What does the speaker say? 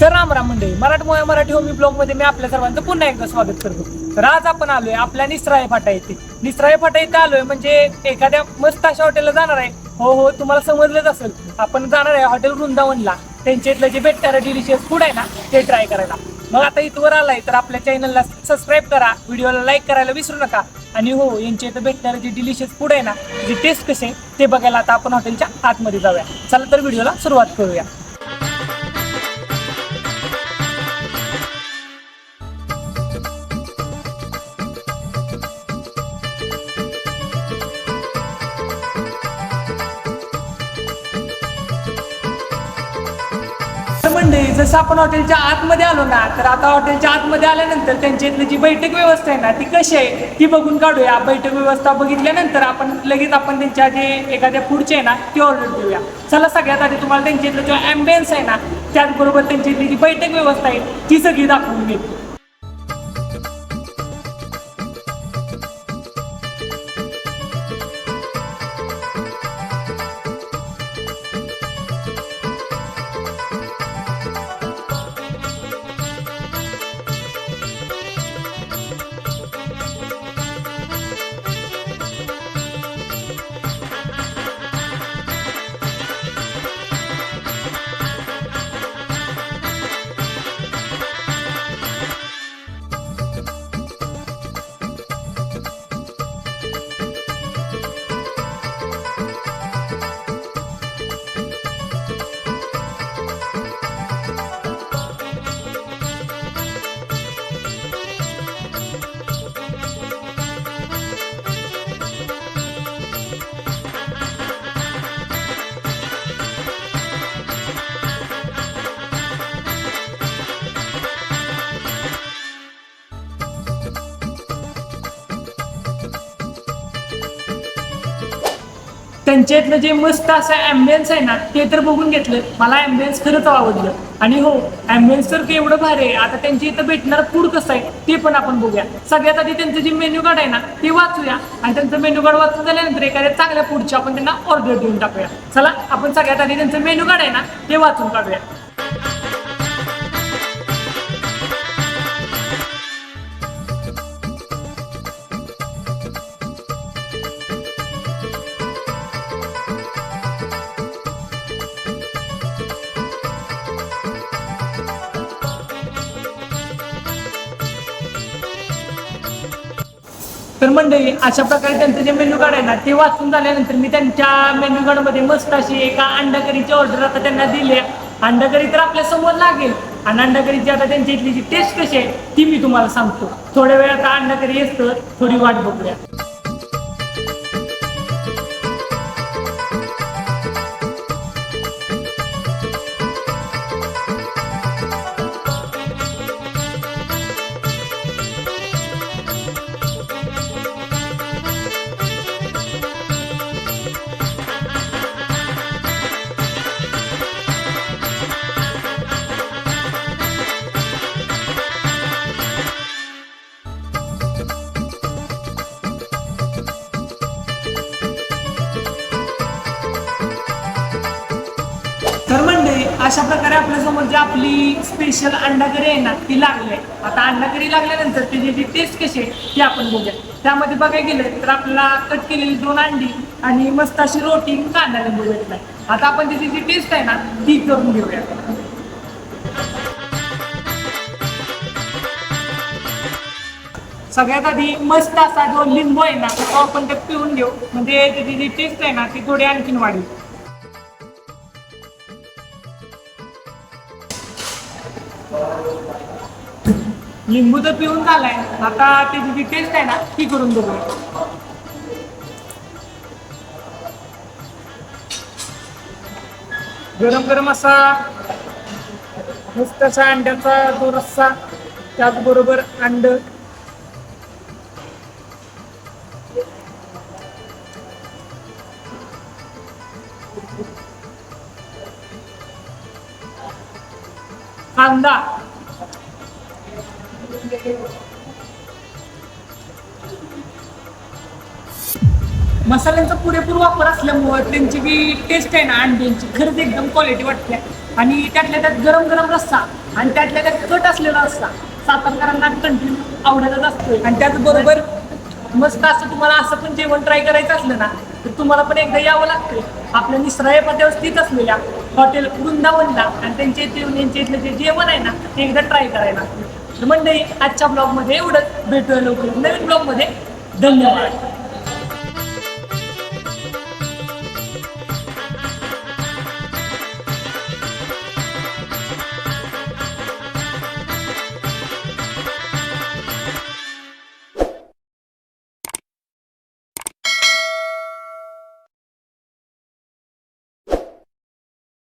तर राम राम मंडळी मराठमोळ्या मराठी होमी ब्लॉगमध्ये मी आपल्या सर्वांचं पुन्हा एकदा स्वागत करतो. तर आज आपण आलोय आपल्या निसराय फाटा येथे. निसराय फाटा इथे आलोय म्हणजे एखाद्या मस्त अशा हॉटेलला जाणार आहे. हो हो तुम्हाला समजलंच असेल. आपण जाणार आहे हॉटेल वृंदावनला. त्यांच्या इथलं जे भेटणारं डिलिशियस फूड आहे ना ते ट्राय करायला. मग आता इथवर आलाय तर आपल्या चॅनलला सबस्क्राईब करा. व्हिडिओला लाईक करायला विसरू नका. आणि हो यांच्या इथं भेटणारं जे डिलिशियस फूड आहे ना जे टेस्ट कसे ते बघायला आता आपण हॉटेलच्या आतमध्ये जाऊया. चला तर व्हिडिओला सुरुवात करूया. मंडळी जसं आपण हॉटेलच्या आतमध्ये आलो ना तर आता हॉटेलच्या आतमध्ये आल्यानंतर त्यांच्या इथली जी बैठक व्यवस्था आहे ना ती कशी आहे ती बघून काढूया. बैठक व्यवस्था बघितल्यानंतर आपण लगेच आपण त्यांच्या जे एखाद्या पुढचे आहे ना ती ऑर्डर देऊया. चला सगळ्यात आधी तुम्हाला त्यांच्या इथलं जो ॲम्बियन्स आहे ना त्याचबरोबर त्यांची इथली जी बैठक व्यवस्था आहे ती सगळी दाखवून घेऊ त्यांच्या इथलं जे मस्त असं ॲम्बियन्स आहे ना ते तर बघून घेतलं. मला ॲम्बियन्स खरंच आवडलं. आणि हो ॲम्बियन्स तर एवढं भारी आहे. आता त्यांच्या इथं भेटणार फूड कसं आहे ते पण आपण बघूया. सगळ्यात आधी त्यांचं जे मेन्यू कार्ड आहे ना ते वाचूया. आणि त्यांचं मेन्यू कार्ड वाचून झाल्यानंतर एखाद्या चांगल्या फूडची आपण त्यांना ऑर्डर देऊन टाकूया. चला आपण सगळ्यात आधी त्यांचं मेन्यू कार्ड आहे ना ते वाचून काढूया. तर मंडळी अशा प्रकारे त्यांचं जे मेन्यू कार्ड आहे ना ते वाचून झाल्यानंतर मी त्यांच्या मेन्यू कार्डमध्ये मस्त अशी एका अंडाकरीची ऑर्डर आता त्यांना दिली आहे. अंडाकरी तर आपल्यासमोर लागेल. आणि अंडाकरीची आता त्यांची इथली जी टेस्ट कशी आहे ती मी तुम्हाला सांगतो. थोड्या वेळ आता अंडाकरी येतं थोडी वाट बघूया. अशा प्रकारे आपल्यासमोर जी आपली स्पेशल अंडा करी आहे ना ती लागली आहे. आता अंडा करी लागल्यानंतर त्याची जी टेस्ट कशी आहे ती आपण बघूया. त्यामध्ये बघायला गेलं तर आपल्याला कट केलेली दोन अंडी आणि मस्त अशी रोटी कांदा लिंबू भेटलाय आता आपण त्याची जी टेस्ट आहे ना ती करून घेऊया. सगळ्यात आधी मस्त असा जो लिंबू आहे ना तो आपण त्यात पिऊन घेऊ. म्हणजे त्याची जी टेस्ट आहे ना ती थोडी आणखीन वाढेल. लिंबू तर पिऊन झालाय. आता त्याची जी टेस्ट आहे ना ती करून बघूया गरम गरम असा मस्त असा अंड्याचा जो रस्सा त्याचबरोबर अंड. कांदा. मसाल्यांचा पुरेपूर वापर असल्यामुळे त्यांची जी टेस्ट आहे ना अंड्यांची खरंच एकदम क्वालिटी वाटते. आणि त्यातल्या त्यात गरम गरम रस्सा आणि त्यातल्या त्यात कट असलेला रस्सा सातारकरांना कंटिन्यू आवडतच असतो आणि त्याचबरोबर मस्त असं तुम्हाला असं पण जेवण ट्राय करायचं असलं ना तर तुम्हाला पण एकदा यावं लागतं आपल्या निसराय पद्यावर स्थित असलेल्या हॉटेल वृंदावनला आणि त्यांच्या इथे यांच्या इथलं जे जेवण आहे ना ते एकदा ट्राय करायला. लागतं तर मंडळी आजच्या ब्लॉगमध्ये एवढंच. भेटूया लवकर नवीन ब्लॉगमध्ये धन्यवाद.